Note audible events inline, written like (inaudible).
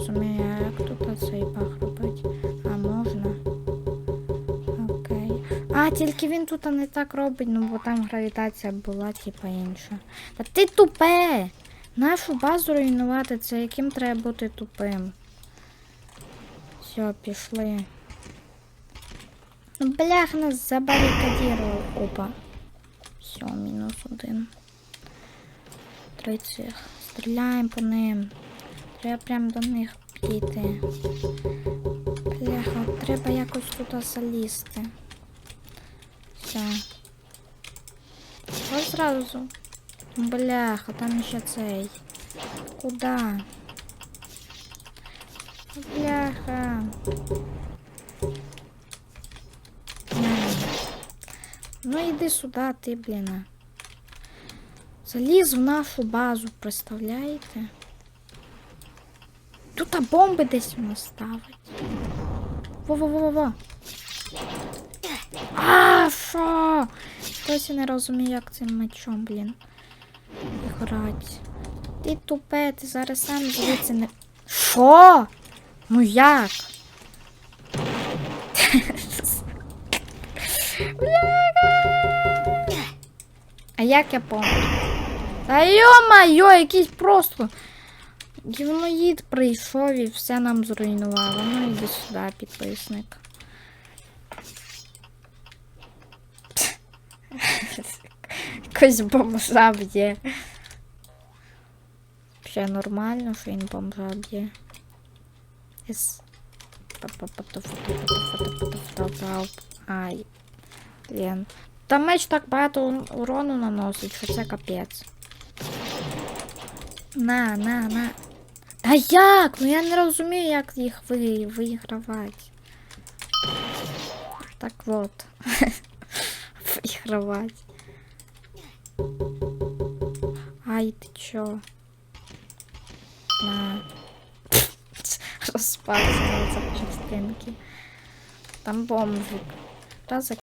розумію, як тут цей баг робити. А можна. Окей. А, тільки він тут не так робить, ну бо там гравітація була, типа інша. Та ти тупе! Нашу базу руйнувати, це яким треба бути тупим. Все, пішли. Ну, блях, нас забарикадірував. Опа. Все, мінус один. Три цих. Стріляємо по ним. Треба прямо до них підійти. Бляха, треба якось туди залізти. Все. Ось зразу. Бляха, там ще цей. Куда? Бляха. Ну іди сюди, ти, блін. Заліз в нашу базу, представляєте? Тут бомби десь воно ставить. Во-во-во-во. А, що? Хтось не розуміє, як цим мечом, блін. Грать. Ти тупе, ти зараз сам звідси не. Що? Ну як? А як я помню? Та йо-майо, якийсь просто. Гівноїд прийшов і все нам зруйнувало. Ну іди сюди, підписник. Якось бомжа б'є. Ще нормально, що він бомжа б'є. Ай. Блін. Та меч так багато урону наносить, що це капець. На, на, на. Та як? Ну я не розумію, як їх ви, вигравати. Так от. (laughs) Вигравати. Ай, ти чо? На. (laughs) Розпався на запчастинки. Там бомжик. Раз